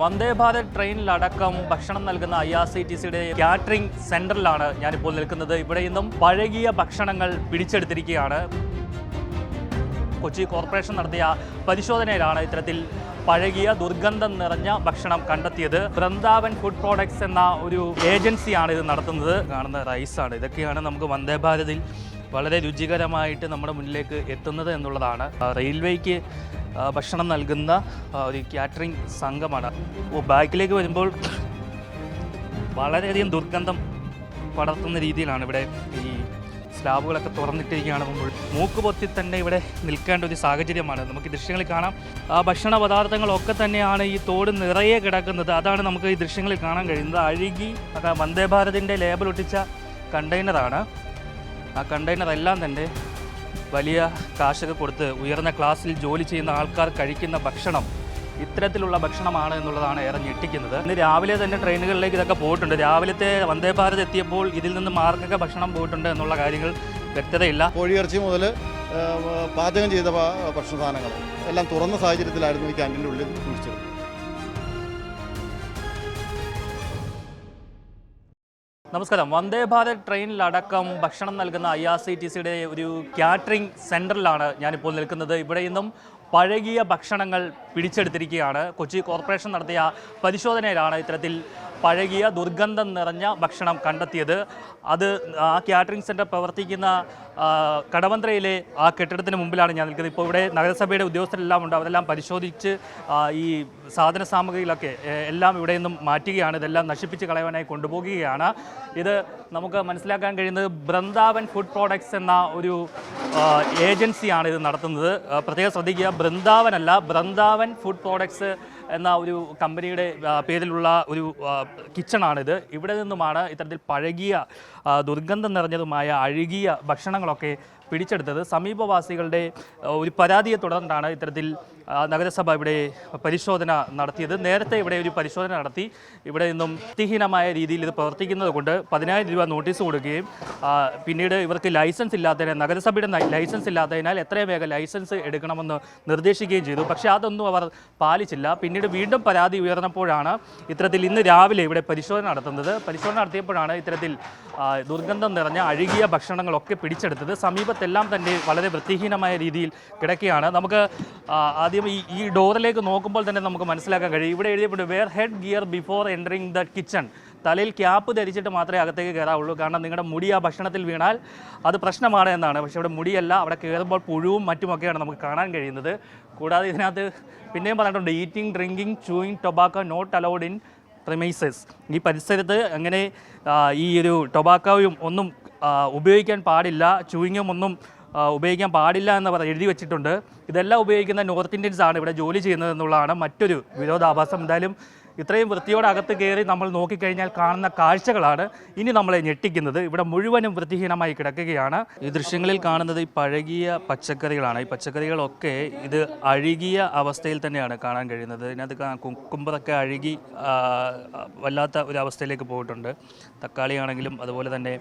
വന്ദേ ഭാരത് ട്രെയിനിലടക്കം ഭക്ഷണം നൽകുന്ന ഐ ആർ സി ടി സിയുടെ കാറ്ററിംഗ് സെന്ററിലാണ് ഞാനിപ്പോൾ നിൽക്കുന്നത്. ഇവിടെ നിന്നും പഴകിയ ഭക്ഷണങ്ങൾ പിടിച്ചെടുത്തിരിക്കുകയാണ്. കൊച്ചി കോർപ്പറേഷൻ നടത്തിയ പരിശോധനയിലാണ് ഇത്തരത്തിൽ പഴകിയ ദുർഗന്ധം നിറഞ്ഞ ഭക്ഷണം കണ്ടെത്തിയത്. വൃന്ദാവൻ ഫുഡ് പ്രോഡക്ട്സ് എന്ന ഒരു ഏജൻസിയാണ് ഇത് നടത്തുന്നത്. കാണുന്ന റൈസാണ്. ഇതൊക്കെയാണ് നമുക്ക് വന്ദേ ഭാരതിൽ വളരെ രുചികരമായിട്ട് നമ്മുടെ മുന്നിലേക്ക് എത്തുന്നത് എന്നുള്ളതാണ്. റെയിൽവേക്ക് ഭക്ഷണം നൽകുന്ന ഒരു കാറ്ററിംഗ് സംഘമാണ്. ബാക്കിലേക്ക് വരുമ്പോൾ വളരെയധികം ദുർഗന്ധം പടർത്തുന്ന രീതിയിലാണ് ഇവിടെ ഈ സ്ലാബുകളൊക്കെ തുറന്നിട്ടിരിക്കുകയാണ് മുമ്പ് മൂക്ക് പൊത്തി തന്നെ ഇവിടെ നിൽക്കേണ്ട ഒരു സാഹചര്യമാണ്. നമുക്ക് ദൃശ്യങ്ങളിൽ കാണാം. ആ ഭക്ഷണ പദാർത്ഥങ്ങളൊക്കെ തന്നെയാണ് ഈ തോട് നിറയെ കിടക്കുന്നത്. അതാണ് നമുക്ക് ഈ ദൃശ്യങ്ങളിൽ കാണാൻ കഴിയുന്നത്. അഴുകി വന്ദേ ഭാരതിന്റെ ലേബൽ ഒട്ടിച്ച കണ്ടെയ്നറാണ് ആ കണ്ടെയ്നർ എല്ലാം തന്നെ വലിയ കാശൊക്കെ കൊടുത്ത് ഉയർന്ന ക്ലാസ്സിൽ ജോലി ചെയ്യുന്ന ആൾക്കാർ കഴിക്കുന്ന ഭക്ഷണം ഇത്തരത്തിലുള്ള ഭക്ഷണമാണ് എന്നുള്ളതാണ് ഏറെ ഞെട്ടിക്കുന്നത്. ഇന്ന് രാവിലെ തന്നെ ട്രെയിനുകളിലേക്ക് ഇതൊക്കെ പോയിട്ടുണ്ട്. രാവിലത്തെ വന്ദേ ഭാരത് എത്തിയപ്പോൾ ഇതിൽ നിന്ന് മാർക്കൊക്കെ ഭക്ഷണം പോയിട്ടുണ്ട് എന്നുള്ള കാര്യങ്ങൾ വ്യക്തതയില്ല. കോഴിയിറച്ചി മുതൽ പാചകം ചെയ്ത ഭക്ഷണ സാധനങ്ങൾ എല്ലാം തുറന്ന സാഹചര്യത്തിലായിരുന്നു ഈ ക്യാന്റീന്റെ ഉള്ളിൽ സൂക്ഷിച്ചത് നമസ്കാരം. വന്ദേ ഭാരത് ട്രെയിനിലടക്കം ഭക്ഷണം നൽകുന്ന ഐ ആർ സി ടി സിയുടെ ഒരു കാറ്ററിംഗ് സെന്ററിലാണ് ഞാനിപ്പോൾ നിൽക്കുന്നത്. ഇവിടെ നിന്നും പഴകിയ ഭക്ഷണങ്ങൾ പിടിച്ചെടുത്തിരിക്കുകയാണ്. കൊച്ചി കോർപ്പറേഷൻ നടത്തിയ പരിശോധനയിലാണ് ഇത്തരത്തിൽ പഴകിയ ദുർഗന്ധം നിറഞ്ഞ ഭക്ഷണം കണ്ടെത്തിയത്. അത് ആ കാറ്ററിംഗ് സെന്റർ പ്രവർത്തിക്കുന്ന കടവന്ത്രയിലെ ആ കെട്ടിടത്തിന് മുമ്പിലാണ് ഞാൻ നിൽക്കുന്നത്. ഇപ്പോൾ ഇവിടെ നഗരസഭയുടെ ഉദ്യോഗസ്ഥരെല്ലാം ഉണ്ട്. അവരെല്ലാം പരിശോധിച്ച് ഈ സാധന സാമഗ്രികളൊക്കെ എല്ലാം ഇവിടെ നിന്നും മാറ്റുകയാണ്. ഇതെല്ലാം നശിപ്പിച്ച് കളയാനായി കൊണ്ടുപോകുകയാണ്. ഇത് നമുക്ക് മനസ്സിലാക്കാൻ കഴിയുന്നത് ബൃന്ദാവൻ ഫുഡ് പ്രോഡക്ട്സ് എന്ന ഒരു ഏജൻസിയാണ് ഇത് നടത്തുന്നത്. പ്രത്യേകം ശ്രദ്ധിക്കുക ബൃന്ദാവൻ അല്ല ബൃന്ദാവൻ ഫുഡ് പ്രോഡക്ട്സ് എന്ന ഒരു കമ്പനിയുടെ പേരിലുള്ള ഒരു കിച്ചണാണിത്. ഇവിടെ നിന്നുമാണ് ഇത്തരത്തിൽ പഴകിയ ദുർഗന്ധം നിറഞ്ഞതുമായ അഴുകിയ ഭക്ഷണങ്ങളൊക്കെ പിടിച്ചെടുത്തത്. സമീപവാസികളുടെ ഒരു പരാതിയെ തുടർന്നാണ് ഇത്തരത്തിൽ നഗരസഭ ഇവിടെ പരിശോധന നടത്തിയത്. നേരത്തെ ഇവിടെ ഒരു പരിശോധന നടത്തി. ഇവിടെ നിന്നും വൃത്തിഹീനമായ രീതിയിൽ ഇത് പ്രവർത്തിക്കുന്നത് കൊണ്ട് പതിനായിരം രൂപ നോട്ടീസ് കൊടുക്കുകയും പിന്നീട് ഇവർക്ക് ലൈസൻസ് ഇല്ലാത്തതിനാൽ നഗരസഭയുടെ ലൈസൻസ് ഇല്ലാത്തതിനാൽ എത്രയും വേഗം ലൈസൻസ് എടുക്കണമെന്ന് നിർദ്ദേശിക്കുകയും ചെയ്തു. പക്ഷേ അതൊന്നും അവർ പാലിച്ചില്ല. പിന്നീട് വീണ്ടും പരാതി ഉയർന്നപ്പോഴാണ് ഇത്തരത്തിൽ ഇന്ന് രാവിലെ ഇവിടെ പരിശോധന നടത്തുന്നത്. പരിശോധന നടത്തിയപ്പോഴാണ് ഇത്തരത്തിൽ ദുർഗന്ധം നിറഞ്ഞ അഴുകിയ ഭക്ഷണങ്ങളൊക്കെ പിടിച്ചെടുത്തത്. സമീപത്തെല്ലാം തന്നെ വളരെ വൃത്തിഹീനമായ രീതിയിൽ കിടക്കുകയാണ്. നമുക്ക് ആദ്യം ഈ ഈ ഡോറിലേക്ക് നോക്കുമ്പോൾ തന്നെ നമുക്ക് മനസ്സിലാക്കാൻ കഴിയും. ഇവിടെ എഴുതിയപ്പോൾ wear head gear before entering the kitchen തലയിൽ ക്യാപ്പ് ധരിച്ചിട്ട് മാത്രമേ അകത്തേക്ക് കയറാവുള്ളൂ. കാരണം നിങ്ങളുടെ മുടി ആ ഭക്ഷണത്തിൽ വീണാൽ അത് പ്രശ്നമാണ് എന്നാണ്. പക്ഷേ ഇവിടെ മുടിയല്ല അവിടെ കയറുമ്പോൾ പുഴുവും മറ്റുമൊക്കെയാണ് നമുക്ക് കാണാൻ കഴിയുന്നത്. കൂടാതെ ഇതിനകത്ത് പിന്നെയും പറഞ്ഞിട്ടുണ്ട് eating drinking chewing tobacco not allowed in premises ഈ പരിസരത്ത് അങ്ങനെ ഈ ഒരു ടൊബാക്കോയും ഒന്നും ഉപയോഗിക്കാൻ പാടില്ല ചൂയിങ്ങും ഒന്നും ഉപയോഗിക്കാൻ പാടില്ല എന്ന് പറ എഴുതി വെച്ചിട്ടുണ്ട്. ഇതെല്ലാം ഉപയോഗിക്കുന്ന നോർത്ത് ഇന്ത്യൻസ് ആണ് ഇവിടെ ജോലി ചെയ്യുന്നത് എന്നുള്ളതാണ് മറ്റൊരു വിരോധാഭാസം. എന്തായാലും ഇത്രയും വൃത്തിയോടെ അകത്ത് കയറി നമ്മൾ നോക്കിക്കഴിഞ്ഞാൽ കാണുന്ന കാഴ്ചകളാണ് ഇനി നമ്മളെ ഞെട്ടിക്കുന്നത്. ഇവിടെ മുഴുവനും വൃത്തിഹീനമായി കിടക്കുകയാണ്. ഈ ദൃശ്യങ്ങളിൽ കാണുന്നത് ഈ പഴകിയ പച്ചക്കറികളാണ്. ഈ പച്ചക്കറികളൊക്കെ ഇത് അഴുകിയ അവസ്ഥയിൽ തന്നെയാണ് കാണാൻ കഴിയുന്നത്. ഇതിനകത്ത് കുക്കുമ്പറൊക്കെ അഴുകി വല്ലാത്ത ഒരു അവസ്ഥയിലേക്ക് പോയിട്ടുണ്ട്. തക്കാളിയാണെങ്കിലും അതുപോലെ തന്നെ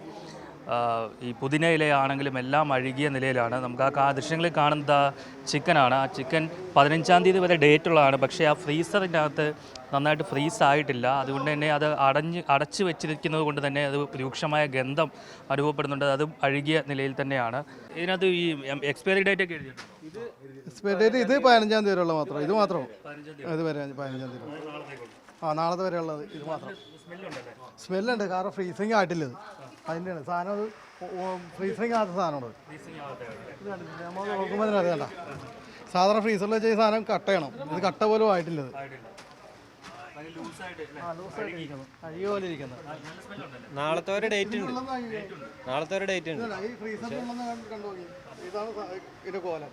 ഈ പുതിന ഇലയാണെങ്കിലും എല്ലാം അഴുകിയ നിലയിലാണ്. നമുക്ക് ആ ദൃശ്യങ്ങളിൽ കാണുന്ന ചിക്കനാണ്. ആ ചിക്കൻ പതിനഞ്ചാം തീയതി വരെ ഡേറ്റ് ഉള്ളതാണ്. പക്ഷേ ആ ഫ്രീസറിന്റെ അകത്ത് നന്നായിട്ട് ഫ്രീസ് ആയിട്ടില്ല. അതുകൊണ്ട് തന്നെ അത് അടഞ്ഞ് അടച്ചു വെച്ചിരിക്കുന്നത് കൊണ്ട് തന്നെ അത് രൂക്ഷമായ ഗന്ധം അനുഭവപ്പെടുന്നുണ്ട്. അത് അഴുകിയ നിലയിൽ തന്നെയാണ്. ഇതിനകത്ത് ഈ എക്സ്പയറി ഡേറ്റ് ഒക്കെ എക്സ്പയറി ഡേറ്റ് ഇത് പതിനഞ്ചാം തീയതി വരെയുള്ള മാത്രം. ഇത് മാത്രം. ഇത് പതിനഞ്ചാം തീയതി ആ നാളത്തെ വരെ ഉള്ളത്. ഇത് മാത്രം. സ്മെല്ലുണ്ട്. കാരണം ഫ്രീസിങ് ആയിട്ടില്ല ഇത്. അതിന്റെയാണ്. സാധനം അത് ഫ്രീസിങ് ആകാത്ത സാധനമാണ് നമ്മൾ നോക്കുമ്പോൾ തന്നെ അറിയാണ്ട സാധാരണ ഫ്രീസറിൽ വെച്ച ഈ സാധനം കട്ട് ചെയ്യണം. ഇത് കട്ട പോലും ആയിട്ടില്ല ഇത്. നാളത്തെ ഒരു ഡേറ്റ് ഉണ്ട്. നാളത്തെ ഒരു ഡേറ്റ് ഉണ്ട്. ഇതാണ് ഇതിന്റെ കോലം.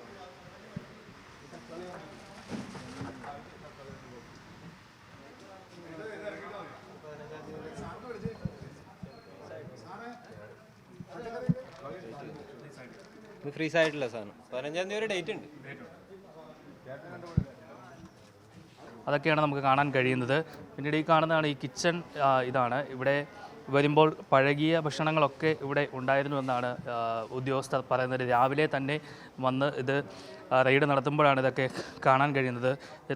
ഫ്രീസ് സാധനം. പതിനഞ്ചാം തീയതി ഒരു ഡേറ്റ് ഉണ്ട്. അതൊക്കെയാണ് നമുക്ക് കാണാൻ കഴിയുന്നത്. പിന്നീട് ഈ കാണുന്നതാണ് ഈ കിച്ചൺ ഇതാണ്. ഇവിടെ വരുമ്പോൾ പഴകിയ ഭക്ഷണങ്ങളൊക്കെ ഇവിടെ ഉണ്ടായിരുന്നുവെന്നാണ് എന്നാണ് ഉദ്യോഗസ്ഥർ പറയുന്നത്. രാവിലെ തന്നെ വന്ന് ഇത് റെയ്ഡ് നടത്തുമ്പോഴാണ് ഇതൊക്കെ കാണാൻ കഴിയുന്നത്.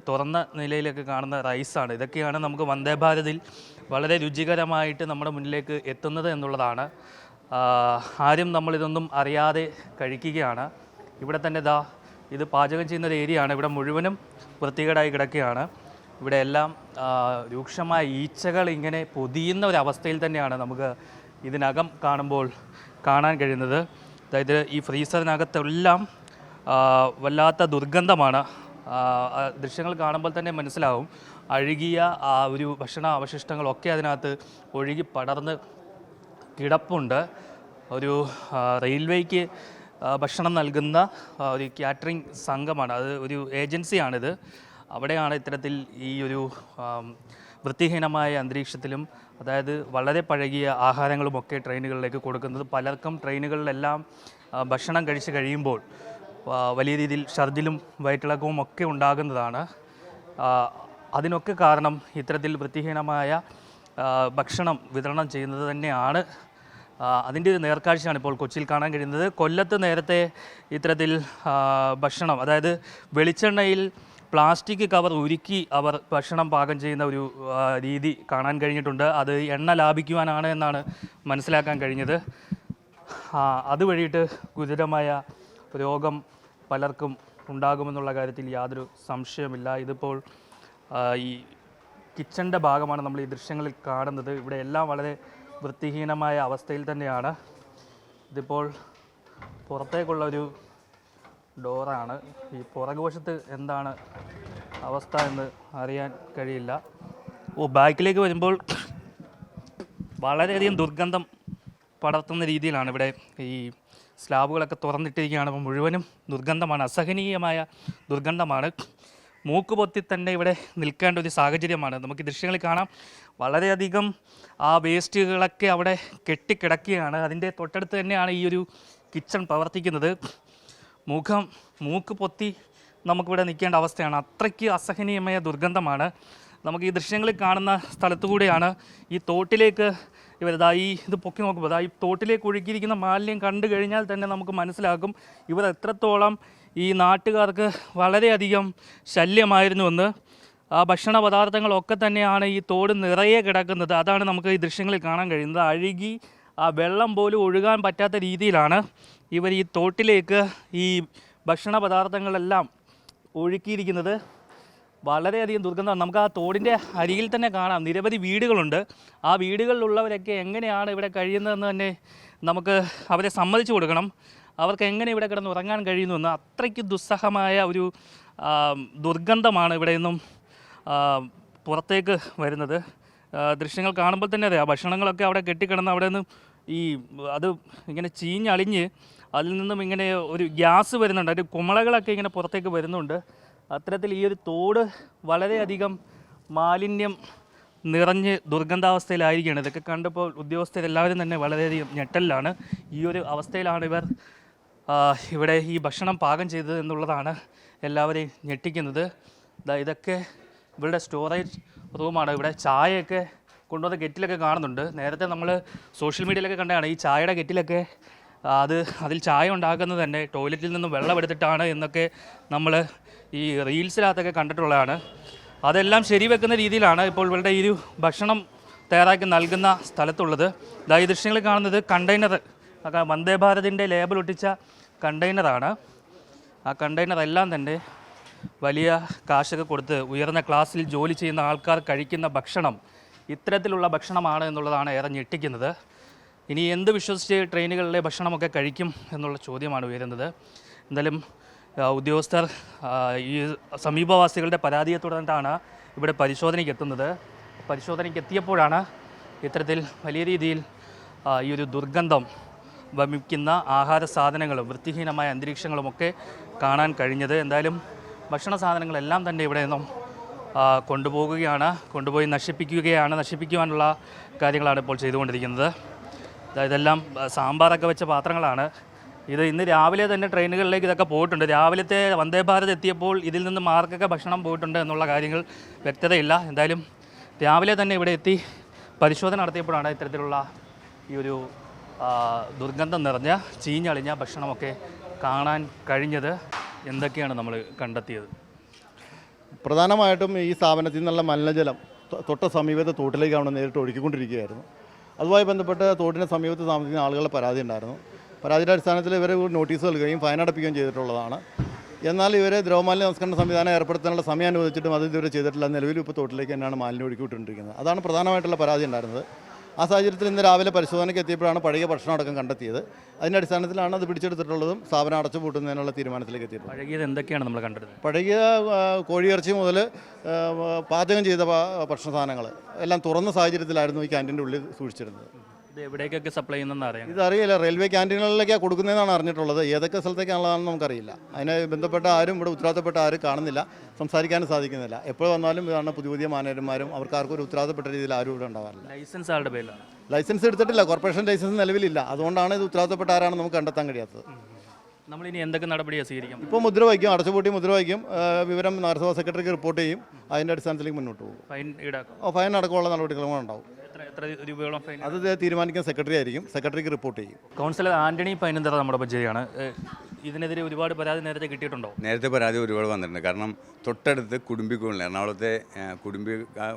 തുറന്ന നിലയിലൊക്കെ കാണുന്ന റൈസാണ് ഇതൊക്കെയാണ് നമുക്ക് വന്ദേ ഭാരതിൽ വളരെ രുചികരമായിട്ട് നമ്മുടെ മുന്നിലേക്ക് എത്തുന്നത് എന്നുള്ളതാണ്. ആരും നമ്മളിതൊന്നും അറിയാതെ കഴിക്കുകയാണ്. ഇവിടെ തന്നെ ഇതാ ഇത് പാചകം ചെയ്യുന്ന ഒരു ഏരിയ ആണ്. ഇവിടെ മുഴുവനും വൃത്തികേടായി കിടക്കുകയാണ്. ഇവിടെ എല്ലാം രൂക്ഷമായ ഈച്ചകൾ ഇങ്ങനെ പൊതിയുന്ന ഒരു അവസ്ഥയിൽ തന്നെയാണ് നമുക്ക് ഇതിനകം കാണുമ്പോൾ കാണാൻ കഴിയുന്നത്. അതായത് ഈ ഫ്രീസറിനകത്തെല്ലാം വല്ലാത്ത ദുർഗന്ധമാണ്. ദൃശ്യങ്ങൾ കാണുമ്പോൾ തന്നെ മനസ്സിലാവും. അഴുകിയ ആ ഒരു ഭക്ഷണ അവശിഷ്ടങ്ങളൊക്കെ അതിനകത്ത് ഒഴുകി പടർന്ന് കിടപ്പുണ്ട്. ഒരു റെയിൽവേക്ക് ഭക്ഷണം നൽകുന്ന ഒരു കാറ്ററിംഗ് സംഘമാണ്. അത് ഒരു ഏജൻസിയാണിത്. അവിടെയാണ് ഇത്തരത്തിൽ ഈ ഒരു വൃത്തിഹീനമായ അന്തരീക്ഷത്തിലും അതായത് വളരെ പഴകിയ ആഹാരങ്ങളുമൊക്കെ ട്രെയിനുകളിലേക്ക് കൊടുക്കുന്നത്. പലർക്കും ട്രെയിനുകളിലെല്ലാം ഭക്ഷണം കഴിച്ച് കഴിയുമ്പോൾ വലിയ രീതിയിൽ ഛർദിലും വയറ്റിളക്കവും ഒക്കെ ഉണ്ടാകുന്നതാണ്. അതിനൊക്കെ കാരണം ഇത്തരത്തിൽ വൃത്തിഹീനമായ ഭക്ഷണം വിതരണം ചെയ്യുന്നത് തന്നെയാണ്. അതിന്റെ ഒരു നേർക്കാഴ്ചയാണ് ഇപ്പോൾ കൊച്ചിയിൽ കാണാൻ കഴിയുന്നത്. കൊല്ലത്ത് നേരത്തെ ഇത്തരത്തിൽ ഭക്ഷണം അതായത് വെളിച്ചെണ്ണയിൽ പ്ലാസ്റ്റിക് കവർ ഉരുക്കി അവർ ഭക്ഷണം പാകം ചെയ്യുന്ന ഒരു രീതി കാണാൻ കഴിഞ്ഞിട്ടുണ്ട്. അത് എണ്ണ ലാഭിക്കുവാനാണ് എന്നാണ് മനസ്സിലാക്കാൻ കഴിഞ്ഞത്. അതുവഴിയിട്ട് ഗുരുതരമായ രോഗം പലർക്കും ഉണ്ടാകുമെന്നുള്ള കാര്യത്തിൽ യാതൊരു സംശയമില്ല ഇതിപ്പോൾ ഈ കിച്ചന്റെ ഭാഗമാണ് നമ്മൾ ഈ ദൃശ്യങ്ങളിൽ കാണുന്നത്. ഇവിടെ എല്ലാം വളരെ വൃത്തിഹീനമായ അവസ്ഥയിൽ തന്നെയാണ്. ഇതിപ്പോൾ പുറത്തേക്കുള്ള ഒരു ഡോറാണ്. ഈ പുറകുവശത്ത് എന്താണ് അവസ്ഥ എന്ന് അറിയാൻ കഴിയില്ല. ഓ ബാക്കിലേക്ക് വരുമ്പോൾ വളരെയധികം ദുർഗന്ധം പടർത്തുന്ന രീതിയിലാണ് ഇവിടെ ഈ സ്ലാബുകളൊക്കെ തുറന്നിട്ടിരിക്കുകയാണ്. അപ്പോൾ മുഴുവനും ദുർഗന്ധമാണ്. അസഹനീയമായ ദുർഗന്ധമാണ്. മൂക്ക് പൊത്തി തന്നെ ഇവിടെ നിൽക്കേണ്ട ഒരു സാഹചര്യമാണ്. നമുക്ക് ദൃശ്യങ്ങളിൽ കാണാം. വളരെയധികം ആ വേസ്റ്റുകളൊക്കെ അവിടെ കെട്ടിക്കിടക്കുകയാണ്. അതിന്റെ തൊട്ടടുത്ത് തന്നെയാണ് ഈ ഒരു കിച്ചൺ പ്രവർത്തിക്കുന്നത്. മുഖം മൂക്ക് പൊത്തി നമുക്കിവിടെ നിൽക്കേണ്ട അവസ്ഥയാണ്. അത്രയ്ക്ക് അസഹനീയമായ ദുർഗന്ധമാണ്. നമുക്ക് ഈ ദൃശ്യങ്ങളിൽ കാണുന്ന സ്ഥലത്തുകൂടെയാണ് ഈ തോട്ടിലേക്ക് ഇവരിതാ ഈ ഇത് പൊക്കി നോക്കുമ്പോൾ ഈ തോട്ടിലേക്ക് ഒഴുകിയിരിക്കുന്ന മാലിന്യം കണ്ടു കഴിഞ്ഞാൽ തന്നെ നമുക്ക് മനസ്സിലാകും. ഇവർ എത്രത്തോളം ഈ നാട്ടുകാർക്ക് വളരെയധികം ശല്യമായിരുന്നുവെന്ന് ആ ഭക്ഷണ പദാർത്ഥങ്ങളൊക്കെ തന്നെയാണ് ഈ തോട് നിറയെ കിടക്കുന്നത്. അതാണ് നമുക്ക് ഈ ദൃശ്യങ്ങളിൽ കാണാൻ കഴിയുന്നത്. അഴുകി ആ വെള്ളം പോലും ഒഴുകാൻ പറ്റാത്ത രീതിയിലാണ് ഇവർ ഈ തോട്ടിലേക്ക് ഈ ഭക്ഷണ പദാർത്ഥങ്ങളെല്ലാം ഒഴുക്കിയിരിക്കുന്നത്. വളരെയധികം ദുർഗന്ധമാണ് നമുക്ക് ആ തോടിന്റെ അരിയിൽ തന്നെ കാണാം. നിരവധി വീടുകളുണ്ട്. ആ വീടുകളിലുള്ളവരൊക്കെ എങ്ങനെയാണ് ഇവിടെ കഴിയുന്നതെന്ന് തന്നെ നമുക്ക് അവരെ സമ്മതിച്ചു കൊടുക്കണം. അവർക്ക് എങ്ങനെ ഇവിടെ കിടന്ന് ഉറങ്ങാൻ കഴിയുന്നുവെന്ന് അത്രയ്ക്ക് ദുസ്സഹമായ ഒരു ദുർഗന്ധമാണ് ഇവിടെ നിന്നും പുറത്തേക്ക് വരുന്നത്. ദൃശ്യങ്ങൾ കാണുമ്പോൾ തന്നെ അതെ ആ ഭക്ഷണങ്ങളൊക്കെ അവിടെ കെട്ടിക്കിടന്ന് അവിടെ നിന്ന് ഈ അത് ഇങ്ങനെ ചീഞ്ഞളിഞ്ഞ് അതിൽ നിന്നും ഇങ്ങനെ ഒരു ഗ്യാസ് വരുന്നുണ്ട്. അതിന്റെ കുമളകളൊക്കെ ഇങ്ങനെ പുറത്തേക്ക് വരുന്നുണ്ട്. അത്തരത്തിൽ ഈ ഒരു തോട് വളരെയധികം മാലിന്യം നിറഞ്ഞ് ദുർഗന്ധാവസ്ഥയിലായിരിക്കുകയാണ്. ഇതൊക്കെ കണ്ടപ്പോൾ ഉദ്യോഗസ്ഥരെല്ലാവരും തന്നെ വളരെയധികം ഞെട്ടലിലാണ്. ഈ ഒരു അവസ്ഥയിലാണ് ഇവർ ഇവിടെ ഈ ഭക്ഷണം പാകം ചെയ്തത് എന്നുള്ളതാണ് എല്ലാവരെയും ഞെട്ടിക്കുന്നത്. ഇതൊക്കെ ഇവരുടെ സ്റ്റോറേജ് റൂമാണ്. ഇവിടെ ചായയൊക്കെ കൊണ്ടുവന്ന കെറ്റിലൊക്കെ കാണുന്നുണ്ട്. നേരത്തെ നമ്മൾ സോഷ്യൽ മീഡിയയിലൊക്കെ കണ്ടതാണ്. ഈ ചായയുടെ കെറ്റിലൊക്കെ അത് അതിൽ ചായ ഉണ്ടാക്കുന്നത് തന്നെ ടോയ്ലറ്റിൽ നിന്നും വെള്ളം എടുത്തിട്ടാണ് എന്നൊക്കെ നമ്മൾ ഈ റീൽസിനകത്തൊക്കെ കണ്ടിട്ടുള്ളതാണ്. അതെല്ലാം ശരിവെക്കുന്ന രീതിയിലാണ് ഇപ്പോൾ ഇവരുടെ ഈ ഒരു ഭക്ഷണം തയ്യാറാക്കി നൽകുന്ന സ്ഥലത്തുള്ളത്. ഇതാ ഈ ദൃശ്യങ്ങൾ കാണുന്നത് കണ്ടെയ്നർ വന്ദേ ഭാരതിന്റെ ലേബൽ ഒട്ടിച്ച കണ്ടെയ്നറാണ് ആ കണ്ടെയ്നർ എല്ലാം തന്നെ വലിയ കാശൊക്കെ കൊടുത്ത് ഉയർന്ന ക്ലാസ്സിൽ ജോലി ചെയ്യുന്ന ആൾക്കാർ കഴിക്കുന്ന ഭക്ഷണം ഇത്തരത്തിലുള്ള ഭക്ഷണമാണ് എന്നുള്ളതാണ് ഏറെ ഞെട്ടിക്കുന്നത്. ഇനി എന്ത് വിശ്വസിച്ച് ട്രെയിനുകളിലെ ഭക്ഷണമൊക്കെ കഴിക്കും എന്നുള്ള ചോദ്യമാണ് ഉയരുന്നത്. എന്തായാലും ഉദ്യോഗസ്ഥർ ഈ സമീപവാസികളുടെ പരാതിയെ തുടർന്നിട്ടാണ് ഇവിടെ പരിശോധനയ്ക്ക് എത്തുന്നത്. പരിശോധനയ്ക്ക് എത്തിയപ്പോഴാണ് ഇത്തരത്തിൽ വലിയ രീതിയിൽ ഈ ഒരു ദുർഗന്ധം വമിക്കുന്ന ആഹാര സാധനങ്ങളും വൃത്തിഹീനമായ അന്തരീക്ഷങ്ങളുമൊക്കെ കാണാൻ കഴിഞ്ഞത്. എന്തായാലും ഭക്ഷണ സാധനങ്ങളെല്ലാം തന്നെ ഇവിടെ നിന്നും കൊണ്ടുപോകുകയാണ് കൊണ്ടുപോയി നശിപ്പിക്കുകയാണ് നശിപ്പിക്കുവാനുള്ള കാര്യങ്ങളാണ് ഇപ്പോൾ ചെയ്തുകൊണ്ടിരിക്കുന്നത്. ഇതെല്ലാം സാമ്പാറൊക്കെ വെച്ച പാത്രങ്ങളാണ്. ഇത് ഇന്ന് രാവിലെ തന്നെ ട്രെയിനുകളിലേക്ക് ഇതൊക്കെ പോയിട്ടുണ്ട്. രാവിലത്തെ വന്ദേ ഭാരത് എത്തിയപ്പോൾ ഇതിൽ നിന്ന് മാർക്കൊക്കെ ഭക്ഷണം പോയിട്ടുണ്ട് എന്നുള്ള കാര്യങ്ങൾ വ്യക്തതയില്ല. എന്തായാലും രാവിലെ തന്നെ ഇവിടെ എത്തി പരിശോധന നടത്തിയപ്പോഴാണ് ഇത്തരത്തിലുള്ള ഈ ഒരു ദുർഗന്ധം നിറഞ്ഞ ചീഞ്ഞളിഞ്ഞ ഭക്ഷണമൊക്കെ കാണാൻ കഴിഞ്ഞത് എന്തൊക്കെയാണ് നമ്മൾ കണ്ടെത്തിയത്? പ്രധാനമായിട്ടും ഈ സ്ഥാപനത്തിൽ നിന്നുള്ള മലിനജലം തൊട്ട സമീപത്തെ തോട്ടിലേക്കാണ് നേരിട്ട് ഒഴുക്കിക്കൊണ്ടിരിക്കുകയായിരുന്നു. അതുമായി ബന്ധപ്പെട്ട് തോട്ടിന് സമീപത്ത് താമസിക്കുന്ന ആളുകളുടെ പരാതി ഉണ്ടായിരുന്നു. പരാതിയുടെ അടിസ്ഥാനത്തിൽ ഇവർ നോട്ടീസ് നൽകുകയും ഫൈൻ അടപ്പിക്കുകയും ചെയ്തിട്ടുള്ളതാണ്. എന്നാൽ ഇവരെ ദ്രവമാലിന്യ സംസ്കരണ സംവിധാനം ഏർപ്പെടുത്താനുള്ള സമയം അനുവദിച്ചിട്ടും അത് ഇതുവരെ ചെയ്തിട്ടില്ല. നിലവിൽ ഇപ്പോൾ തോട്ടിലേക്ക് തന്നെയാണ് മാലിന്യം ഒഴുക്കിവിട്ടുകൊണ്ടിരിക്കുന്നത് അതാണ് പ്രധാനമായിട്ടുള്ള പരാതി ഉണ്ടായിരുന്നത്. ആ സാഹചര്യത്തിൽ ഇന്ന് രാവിലെ പരിശോധനയ്ക്ക് എത്തിയപ്പോഴാണ് പഴയ ഭക്ഷണം അടക്കം കണ്ടെത്തിയത്. അതിന്റെ അടിസ്ഥാനത്തിലാണ് അത് പിടിച്ചെടുത്തിട്ടുള്ളതും സ്ഥാപനം അടച്ചു പൂട്ടുന്നതിനുള്ള തീരുമാനത്തിലേക്ക് എത്തിയത് പഴകിയത് എന്തൊക്കെയാണ് നമ്മൾ കണ്ടത് പഴകിയ കോഴിയിറച്ചി മുതൽ പാചകം ചെയ്ത ഭക്ഷണ സാധനങ്ങൾ എല്ലാം തുറന്ന സാഹചര്യത്തിലായിരുന്നു ഈ ക്യാന്റീന്റെ ഉള്ളിൽ സൂക്ഷിച്ചിരുന്നത്. ഇത് എവിടേക്കൊക്കെ സപ്ലൈ ചെയ്യുന്നതെന്ന് അറിയാം ഇതറിയില്ല റെയിൽവേ ക്യാന്റീനുകളിലേക്കാണ് കൊടുക്കുന്നതെന്നാണ് അറിഞ്ഞിട്ടുള്ളത്. ഏതൊക്കെ സ്ഥലത്തേക്കാണുള്ളതാണെന്ന് നമുക്കറിയില്ല. അതിനെ ബന്ധപ്പെട്ട ആരും ഇവിടെ ഉത്തരവാദിത്തപ്പെട്ട ആരും കാണുന്നില്ല. സംസാരിക്കാനും സാധിക്കുന്നില്ല. എപ്പോൾ വന്നാലും ഇതാണ് പുതിയ പുതിയ മാനേജർമാരും അവർക്ക് ആർക്കും ഒരു ഉത്തരവാദിത്തപ്പെട്ട രീതിയിൽ ആരും ഇവിടെ ഉണ്ടാവാറില്ല. ലൈസൻസ് ആളുടെ പേരിലാണ്? ലൈസൻസ് എടുത്തിട്ടില്ല. കോർപ്പറേഷൻ ലൈസൻസ് നിലവിലില്ല. അതുകൊണ്ടാണ് ഇത് ഉത്തരവാദിത്തപ്പെട്ട ആരാണെന്ന് നമുക്ക് കണ്ടെത്താൻ കഴിയാത്തത്. നമ്മൾ ഇനി എന്തൊക്കെ നടപടിയാണ് സ്വീകരിക്കും ഇപ്പോൾ മുദ്ര വയ്ക്കും. അടച്ചുപൂട്ടി മുദ്ര വയ്ക്കും. വിവരം നഗരസഭാ സെക്രട്ടറിക്ക് റിപ്പോർട്ട് ചെയ്യും. അതിന്റെ അടിസ്ഥാനത്തിലേക്ക് മുന്നോട്ട് പോകും. ഫൈൻ ഈടാക്കും. ഫൈൻ അടക്കമുള്ള നടപടികളും ഉണ്ടാവും രൂപയോളം ഫൈൻ അത് തീരുമാനിക്കാൻ തീരുമാനിക്കുന്ന സെക്രട്ടറി ആയിരിക്കും. സെക്രട്ടറിക്ക് റിപ്പോർട്ട് ചെയ്യും. കൗൺസിലർ ആന്റണി പൈനന്തറ നമ്മുടെ ബജയാണ് ഇതിനെതിരെ ഒരുപാട് പരാതി നേരത്തെ കിട്ടിയിട്ടുണ്ടോ? നേരത്തെ പരാതി ഒരുപാട് വന്നിട്ടുണ്ട്. കാരണം തൊട്ടടുത്ത് കുടുംബിക്കോണിൽ എറണാകുളത്തെ കുടുംബി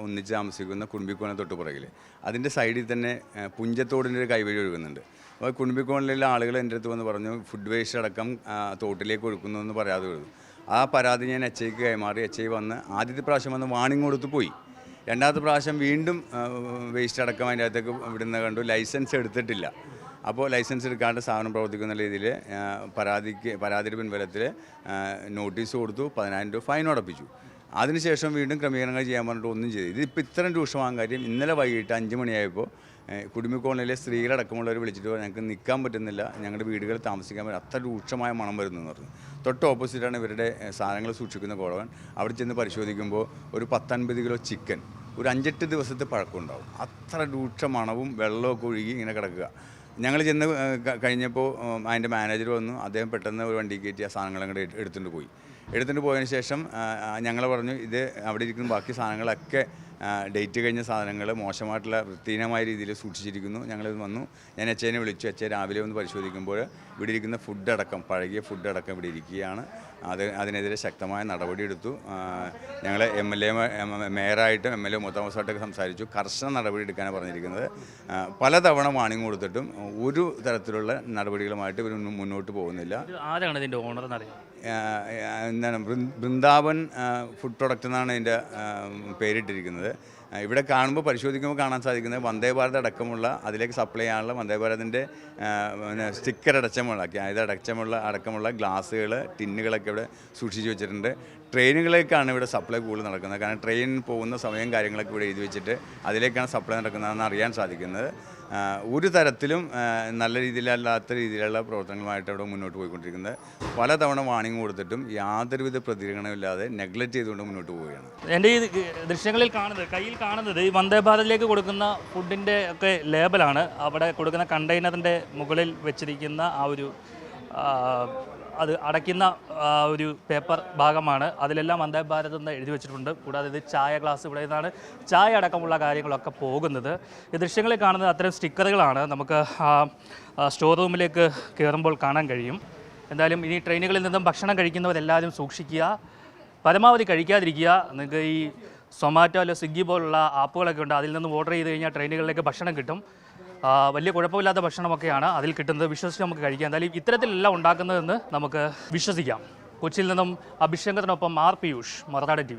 ഒന്നിച്ച് താമസിക്കുന്ന കുടുംബിക്കോളിന് തൊട്ട് പുറകിൽ അതിന്റെ സൈഡിൽ തന്നെ പുഞ്ചത്തോടിന്റെ ഒരു കൈവഴി ഒഴുകുന്നുണ്ട്. അപ്പോൾ കുടുംബിക്കോണിലെ ആളുകൾ എന്റെ അടുത്ത് വന്ന് പറഞ്ഞു ഫുഡ് വേസ്റ്റ് അടക്കം തോട്ടിലേക്ക് ഒഴുക്കുന്നു എന്ന് പറയാതെ കൊടുത്തു. ആ പരാതി ഞാൻ എച്ച് ഐക്ക് കൈമാറി. എച്ച് ഐ വന്ന് ആദ്യത്തെ പ്രാവശ്യം വന്ന് വാണിംഗ് കൊടുത്ത് പോയി. രണ്ടാമത്തെ പ്രാവശ്യം വീണ്ടും വേസ്റ്റ് അടക്കം അതിന്റെ അകത്തേക്ക് വിടുന്ന കണ്ടു. ലൈസൻസ് എടുത്തിട്ടില്ല. അപ്പോൾ ലൈസൻസ് എടുക്കാണ്ട് സ്ഥാപനം പ്രവർത്തിക്കുന്ന രീതിയിൽ പരാതിക്ക് പരാതിയുടെ പിൻബലത്തിൽ നോട്ടീസ് കൊടുത്തു പതിനായിരം രൂപ ഫൈൻ അടപ്പിച്ചു അതിനുശേഷം വീണ്ടും ക്രമീകരണങ്ങൾ ചെയ്യാൻ പറഞ്ഞിട്ട് ഒന്നും ചെയ്തു ഇതിപ്പോൾ ഇത്രയും രൂക്ഷമാകാൻ കാര്യം ഇന്നലെ വൈകിട്ട് അഞ്ച് മണിയായപ്പോൾ കുടുംബക്കോളനിയിലെ സ്ത്രീകളടക്കമുള്ളവർ വിളിച്ചിട്ട് ഞങ്ങൾക്ക് നിൽക്കാൻ പറ്റുന്നില്ല. ഞങ്ങളുടെ വീടുകളിൽ താമസിക്കാൻ പറ്റും അത്ര രൂക്ഷമായ മണം വരുന്നു എന്ന് പറഞ്ഞു. തൊട്ട് ഓപ്പോസിറ്റാണ് ഇവരുടെ സാധനങ്ങൾ സൂക്ഷിക്കുന്ന ഗോഡൗൺ അവിടെ ചെന്ന് പരിശോധിക്കുമ്പോൾ ഒരു പത്തൻപത് കിലോ ചിക്കൻ ഒരു അഞ്ചെട്ട് ദിവസത്തെ പഴക്കമുണ്ടാവും. അത്ര രൂക്ഷ മണവും വെള്ളമൊക്കെ ഒഴുകി ഇങ്ങനെ കിടക്കുക. ഞങ്ങൾ ചെന്ന് കഴിഞ്ഞപ്പോൾ അതിന്റെ മാനേജർ വന്നു. അദ്ദേഹം പെട്ടെന്ന് ഒരു വണ്ടി കയറ്റി ആ സാധനങ്ങൾ അങ്ങോട്ട് എടുത്തുകൊണ്ട് പോയി. എടുത്തുകൊണ്ട് പോയതിന് ശേഷം ഞങ്ങൾ പറഞ്ഞു ഇത് അവിടെ ഇരിക്കുന്ന ബാക്കി സാധനങ്ങളൊക്കെ ഡേറ്റ് കഴിഞ്ഞ സാധനങ്ങൾ മോശമായിട്ടുള്ള വൃത്തിഹീനമായ രീതിയിൽ സൂക്ഷിച്ചിരിക്കുന്നു. ഞങ്ങളിത് വന്നു. ഞാൻ അച്ഛനെ വിളിച്ചു. അച്ഛൻ രാവിലെ ഒന്ന് പരിശോധിക്കുമ്പോൾ ഇവിടെ ഇരിക്കുന്ന ഫുഡ് അടക്കം പഴകിയ ഫുഡ് അടക്കം ഇവിടെ ഇരിക്കുകയാണ്. അത് അതിനെതിരെ ശക്തമായ നടപടിയെടുത്തു ഞങ്ങൾ എം എൽ എ മേയറായിട്ടും എം എൽ എ മുത്താമസായിട്ടൊക്കെ സംസാരിച്ചു. കർശന നടപടി എടുക്കാനാണ് പറഞ്ഞിരിക്കുന്നത്. പലതവണ വാണിംഗ് കൊടുത്തിട്ടും ഒരു തരത്തിലുള്ള നടപടികളുമായിട്ട് ഇവർ മുന്നോട്ട് പോകുന്നില്ല. ആരാണ് ഇതിന്റെ ഓണർ എന്നറിയാം എന്താണ് ബൃന്ദാവൻ ഫുഡ് പ്രൊഡക്റ്റ് എന്നാണ് ഇതിന്റെ പേരിട്ടിരിക്കുന്നത്. ഇവിടെ കാണുമ്പോൾ പരിശോധിക്കുമ്പോൾ കാണാൻ സാധിക്കുന്നത് വന്ദേ ഭാരത് അടക്കമുള്ള അതിലേക്ക് സപ്ലൈ ചെയ്യാനുള്ള വന്ദേ ഭാരതിന്റെ സ്റ്റിക്കർ അടച്ചമുള്ള ഇത് അടച്ചമുള്ള അടക്കമുള്ള ഗ്ലാസ്സുകൾ ടിന്നുകളൊക്കെ ഇവിടെ സൂക്ഷിച്ച് വെച്ചിട്ടുണ്ട്. ട്രെയിനുകളിലേക്കാണ് ഇവിടെ സപ്ലൈ കൂടുതൽ നടക്കുന്നത്. കാരണം ട്രെയിൻ പോകുന്ന സമയം കാര്യങ്ങളൊക്കെ ഇവിടെ എഴുതി വെച്ചിട്ട് അതിലേക്കാണ് സപ്ലൈ നടക്കുന്നതെന്ന് അറിയാൻ സാധിക്കുന്നത്. ഒരു തരത്തിലും നല്ല രീതിയിലല്ലാത്ത രീതിയിലുള്ള പ്രവർത്തനങ്ങളുമായിട്ട് അവിടെ മുന്നോട്ട് പോയിക്കൊണ്ടിരിക്കുന്നത്. പലതവണ വാണിംഗ് കൊടുത്തിട്ടും യാതൊരുവിധ പ്രതികരണമില്ലാതെ നെഗ്ലക്റ്റ് ചെയ്തുകൊണ്ട് മുന്നോട്ട് പോവുകയാണ്. എന്റെ ഈ ദൃശ്യങ്ങളിൽ കാണുന്നത് കയ്യിൽ കാണുന്നത് ഈ വന്ദേ ഭാരതിലേക്ക് കൊടുക്കുന്ന ഫുഡിന്റെ ഒക്കെ ലേബലാണ് അവിടെ കൊടുക്കുന്ന കണ്ടെയ്നറിന്റെ മുകളിൽ വെച്ചിരിക്കുന്ന ആ ഒരു അത് അടയ്ക്കുന്ന ഒരു പേപ്പർ ഭാഗമാണ്. അതിലെല്ലാം വന്ദേ ഭാരത് എന്ന് എഴുതി വെച്ചിട്ടുണ്ട്. കൂടാതെ ഇത് ചായ ഗ്ലാസ് ഇവിടെ നിന്നാണ് ചായ അടക്കമുള്ള കാര്യങ്ങളൊക്കെ പോകുന്നത്. ഈ ദൃശ്യങ്ങളിൽ കാണുന്നത് അത്തരം സ്റ്റിക്കറുകളാണ്. നമുക്ക് സ്റ്റോർ റൂമിലേക്ക് കയറുമ്പോൾ കാണാൻ കഴിയും. എന്തായാലും ഇനി ട്രെയിനുകളിൽ നിന്നും ഭക്ഷണം കഴിക്കുന്നവരെല്ലാവരും സൂക്ഷിക്കുക. പരമാവധി കഴിക്കാതിരിക്കുക. നിങ്ങൾക്ക് ഈ സൊമാറ്റോ അല്ലെങ്കിൽ സ്വിഗ്ഗി പോലുള്ള ആപ്പുകളൊക്കെ ഉണ്ട്. അതിൽ നിന്ന് ഓർഡർ ചെയ്ത് കഴിഞ്ഞാൽ ട്രെയിനുകളിലേക്ക് ഭക്ഷണം കിട്ടും. വലിയ കുഴപ്പമില്ലാത്ത ഭക്ഷണമൊക്കെയാണ് അതിൽ കിട്ടുന്നത്. വിശ്വസിച്ച് നമുക്ക് കഴിക്കാം. എന്തായാലും ഇത്തരത്തിലല്ല ഉണ്ടാക്കുന്നതെന്ന് നമുക്ക് വിശ്വസിക്കാം. കൊച്ചിയിൽ നിന്നും അഭിഷേകത്തിനൊപ്പം ആർ പിയൂഷ് മറുനാടൻ ടി